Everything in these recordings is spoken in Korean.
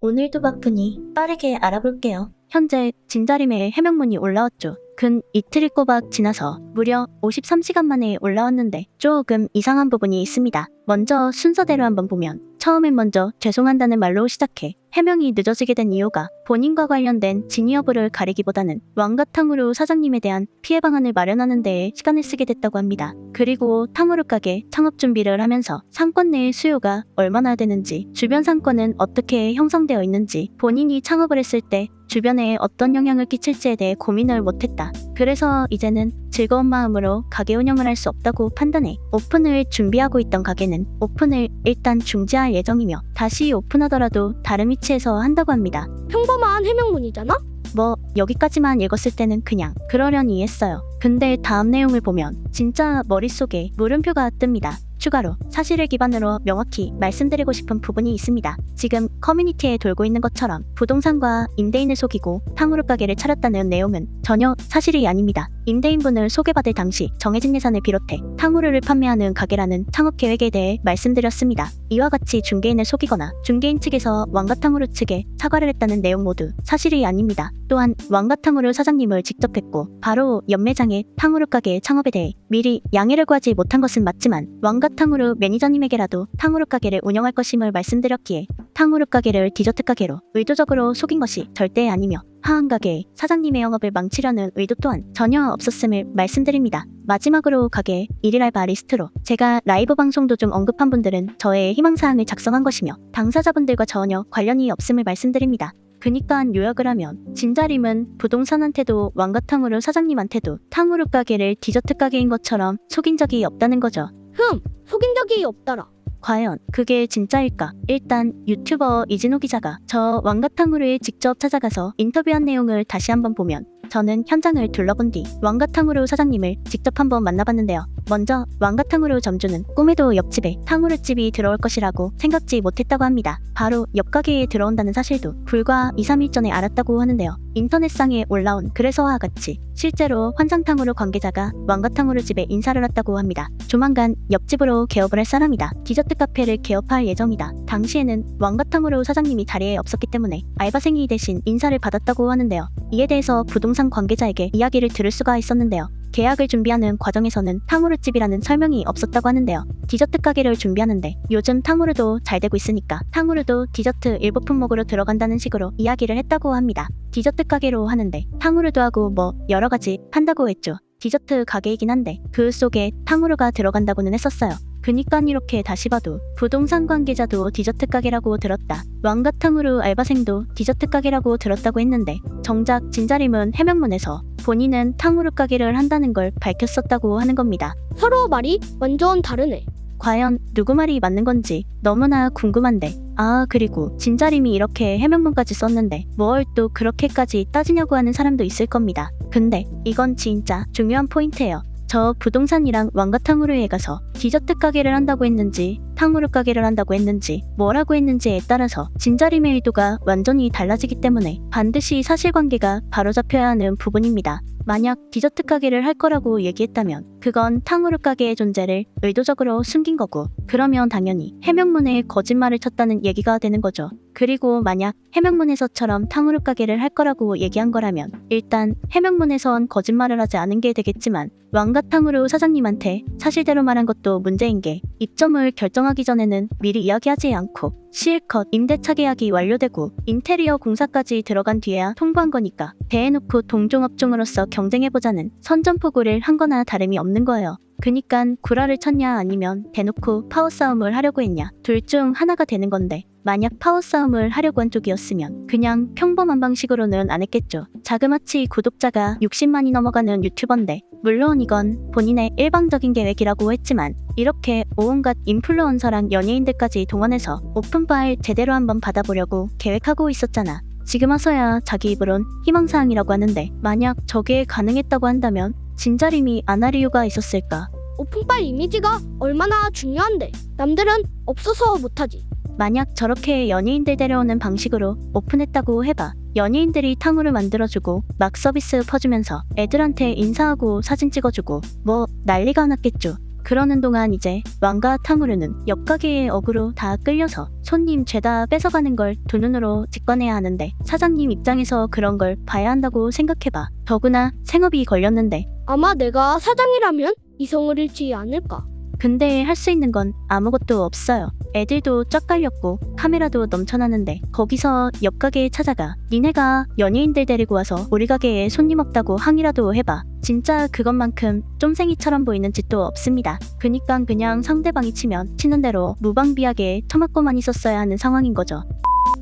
오늘도 바쁘니 빠르게 알아볼게요. 현재 진자림에 해명문이 올라왔죠. 근 이틀이 꼬박 지나서 무려 53시간 만에 올라왔는데 조금 이상한 부분이 있습니다. 먼저 순서대로 한번 보면 처음엔 먼저 죄송한다는 말로 시작해 해명이 늦어지게 된 이유가 본인과 관련된 진위 여부를 가리기보다는 왕가탕후루 사장님에 대한 피해 방안을 마련하는 데에 시간을 쓰게 됐다고 합니다. 그리고 탕후루 가게 창업 준비를 하면서 상권 내의 수요가 얼마나 되는지 주변 상권은 어떻게 형성되어 있는지 본인이 창업을 했을 때 주변에 어떤 영향을 끼칠지에 대해 고민을 못했다. 그래서 이제는 즐거운 마음으로 가게 운영을 할 수 없다고 판단해 오픈을 준비하고 있던 가게는 오픈을 일단 중지할 예정이며 다시 오픈하더라도 다른 위치에서 한다고 합니다. 평범한 해명문이잖아? 뭐 여기까지만 읽었을 때는 그냥 그러려니 했어요. 근데 다음 내용을 보면 진짜 머릿속에 물음표가 뜹니다. 추가로 사실을 기반으로 명확히 말씀드리고 싶은 부분이 있습니다. 지금 커뮤니티에 돌고 있는 것처럼 부동산과 임대인을 속이고 탕후루 가게를 차렸다는 내용은 전혀 사실이 아닙니다. 임대인분을 소개받을 당시 정해진 예산을 비롯해 탕후루를 판매하는 가게라는 창업 계획에 대해 말씀드렸습니다. 이와 같이 중개인을 속이거나 중개인 측에서 왕가탕후루 측에 사과를 했다는 내용 모두 사실이 아닙니다. 또한 왕가탕후루 사장님을 직접 뵙고 바로 연매장의 탕후루 가게 창업에 대해 미리 양해를 구하지 못한 것은 맞지만 왕가탕후루 매니저님에게라도 탕후루 가게를 운영할 것임을 말씀드렸기에 탕후루 가게를 디저트 가게로 의도적으로 속인 것이 절대 아니며 하한 가게의 사장님의 영업을 망치려는 의도 또한 전혀 없었음을 말씀드립니다. 마지막으로 가게 일일 알바 리스트로 제가 라이브 방송 도중 언급한 분들은 저의 희망사항을 작성한 것이며 당사자분들과 전혀 관련이 없음을 말씀드립니다. 그니까 요약을 하면 진자림은 부동산한테도 왕가탕후루 사장님한테도 탕후루 가게를 디저트 가게인 것처럼 속인 적이 없다는 거죠. 흠, 속인 적이 없더라. 과연 그게 진짜일까? 일단 유튜버 이진호 기자가 저 왕가탕후루에 직접 찾아가서 인터뷰한 내용을 다시 한번 보면 저는 현장을 둘러본 뒤 왕가탕후루 사장님을 직접 한번 만나봤는데요. 먼저 왕가탕후루 점주는 꿈에도 옆집에 탕후루집이 들어올 것이라고 생각지 못했다고 합니다. 바로 옆 가게에 들어온다는 사실도 불과 2, 3일 전에 알았다고 하는데요. 인터넷상에 올라온 글에서와 같이 실제로 환상탕후루 관계자가 왕가탕후루 집에 인사를 했다고 합니다. 조만간 옆집으로 개업을 할 사람이다. 디저트 카페를 개업할 예정이다. 당시에는 왕가탕후루 사장님이 자리에 없었기 때문에 알바생이 대신 인사를 받았다고 하는데요. 이에 대해서 부동산 관계자에게 이야기를 들을 수가 있었는데요. 계약을 준비하는 과정에서는 탕후루집이라는 설명이 없었다고 하는데요. 디저트 가게를 준비하는데 요즘 탕후루도 잘 되고 있으니까 탕후루도 디저트 일부 품목으로 들어간다는 식으로 이야기를 했다고 합니다. 디저트 가게로 하는데 탕후루도 하고 뭐 여러 가지 판다고 했죠. 디저트 가게이긴 한데 그 속에 탕후루가 들어간다고는 했었어요. 그니까 이렇게 다시 봐도 부동산 관계자도 디저트 가게라고 들었다. 왕가탕후루 알바생도 디저트 가게라고 들었다고 했는데 정작 진자림은 해명문에서 본인은 탕후루 가게를 한다는 걸 밝혔었다고 하는 겁니다. 서로 말이 완전 다르네. 과연 누구 말이 맞는 건지 너무나 궁금한데. 아, 그리고 진자림이 이렇게 해명문까지 썼는데 뭘 또 그렇게까지 따지냐고 하는 사람도 있을 겁니다. 근데 이건 진짜 중요한 포인트예요. 저 부동산이랑 왕가탕후루에 가서 디저트 가게를 한다고 했는지 탕후루 가게를 한다고 했는지 뭐라고 했는지에 따라서 진자림의 의도가 완전히 달라지기 때문에 반드시 사실관계가 바로잡혀야 하는 부분입니다. 만약 디저트 가게를 할 거라고 얘기했다면 그건 탕후루 가게의 존재를 의도적으로 숨긴 거고 그러면 당연히 해명문에 거짓말을 쳤다는 얘기가 되는 거죠. 그리고 만약 해명문에서처럼 탕후루 가게를 할 거라고 얘기한 거라면 일단 해명문에선 거짓말을 하지 않은 게 되겠지만 왕가탕후루 사장님한테 사실대로 말한 것도 문제인 게 입점을 결정하기 전에는 미리 이야기하지 않고 실컷 임대차 계약이 완료되고 인테리어 공사까지 들어간 뒤에야 통보한 거니까 대해놓고 동종업종으로서 경쟁해보자는 선전포고를 한 거나 다름이 없는 거예요. 그니깐 구라를 쳤냐 아니면 대놓고 파워 싸움을 하려고 했냐 둘 중 하나가 되는 건데 만약 파워 싸움을 하려고 한 쪽이었으면 그냥 평범한 방식으로는 안 했겠죠. 자그마치 구독자가 60만이 넘어가는 유튜버인데 물론 이건 본인의 일방적인 계획이라고 했지만 이렇게 온갖 인플루언서랑 연예인들까지 동원해서 오픈바를 제대로 한번 받아보려고 계획하고 있었잖아. 지금 와서야 자기 입으론 희망사항이라고 하는데 만약 저게 가능했다고 한다면 진자림이 안 할 이유가 있었을까? 오픈빨 이미지가 얼마나 중요한데 남들은 없어서 못하지. 만약 저렇게 연예인들 데려오는 방식으로 오픈했다고 해봐. 연예인들이 탕후를 만들어주고 막 서비스 퍼주면서 애들한테 인사하고 사진 찍어주고 뭐 난리가 났겠죠. 그러는 동안 이제 왕과 탕후루는 옆 가게의 어그로 다 끌려서 손님 죄다 뺏어가는 걸 두 눈으로 직관해야 하는데 사장님 입장에서 그런 걸 봐야 한다고 생각해봐. 더구나 생업이 걸렸는데 아마 내가 사장이라면 이성을 잃지 않을까. 근데 할 수 있는 건 아무것도 없어요. 애들도 쫙 깔렸고 카메라도 넘쳐나는데 거기서 옆 가게에 찾아가 니네가 연예인들 데리고 와서 우리 가게에 손님 없다고 항의라도 해봐. 진짜 그것만큼 쫌생이처럼 보이는 짓도 없습니다. 그니까 그냥 상대방이 치면 치는 대로 무방비하게 처맞고만 있었어야 하는 상황인 거죠.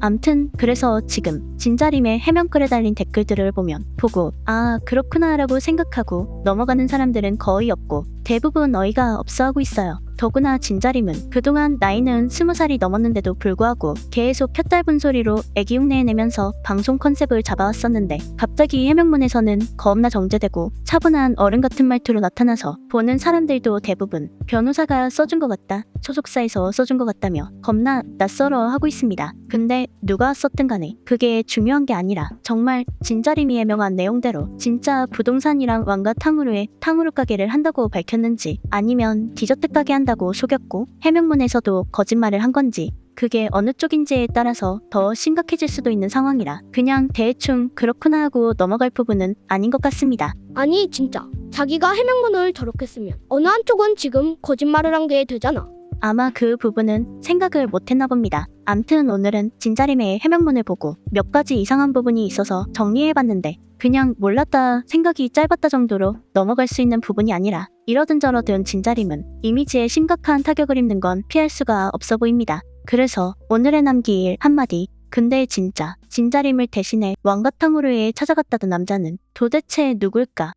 암튼 그래서 지금 진자림의 해명글에 달린 댓글들을 보면 보고 아 그렇구나 라고 생각하고 넘어가는 사람들은 거의 없고 대부분 어이가 없어 하고 있어요. 더구나 진자림은 그동안 나이는 스무 살이 넘었는데도 불구하고 계속 켰짧은 소리로 애기 흉내 내면서 방송 컨셉을 잡아왔었는데 갑자기 해명문에서는 겁나 정제되고 차분한 어른 같은 말투로 나타나서 보는 사람들도 대부분 변호사가 써준 것 같다, 소속사에서 써준 것 같다며 겁나 낯설어 하고 있습니다. 근데 누가 썼든 간에 그게 중요한 게 아니라 정말 진자림이 해명한 내용대로 진짜 부동산이랑 왕가 탕후루에 탕후루 가게를 한다고 밝혔는지 아니면 디저트 가게 한다고 속였고 해명문에서도 거짓말을 한 건지 그게 어느 쪽인지에 따라서 더 심각해질 수도 있는 상황이라 그냥 대충 그렇구나 하고 넘어갈 부분은 아닌 것 같습니다. 아니 진짜 자기가 해명문을 저렇게 쓰면 어느 한쪽은 지금 거짓말을 한 게 되잖아. 아마 그 부분은 생각을 못했나 봅니다. 암튼 오늘은 진자림의 해명문을 보고 몇 가지 이상한 부분이 있어서 정리해봤는데 그냥 몰랐다 생각이 짧았다 정도로 넘어갈 수 있는 부분이 아니라 이러든 저러든 진자림은 이미지에 심각한 타격을 입는 건 피할 수가 없어 보입니다. 그래서 오늘의 남기일 한마디 근데 진짜 진자림을 대신해 왕가탕후루에 찾아갔다던 남자는 도대체 누굴까?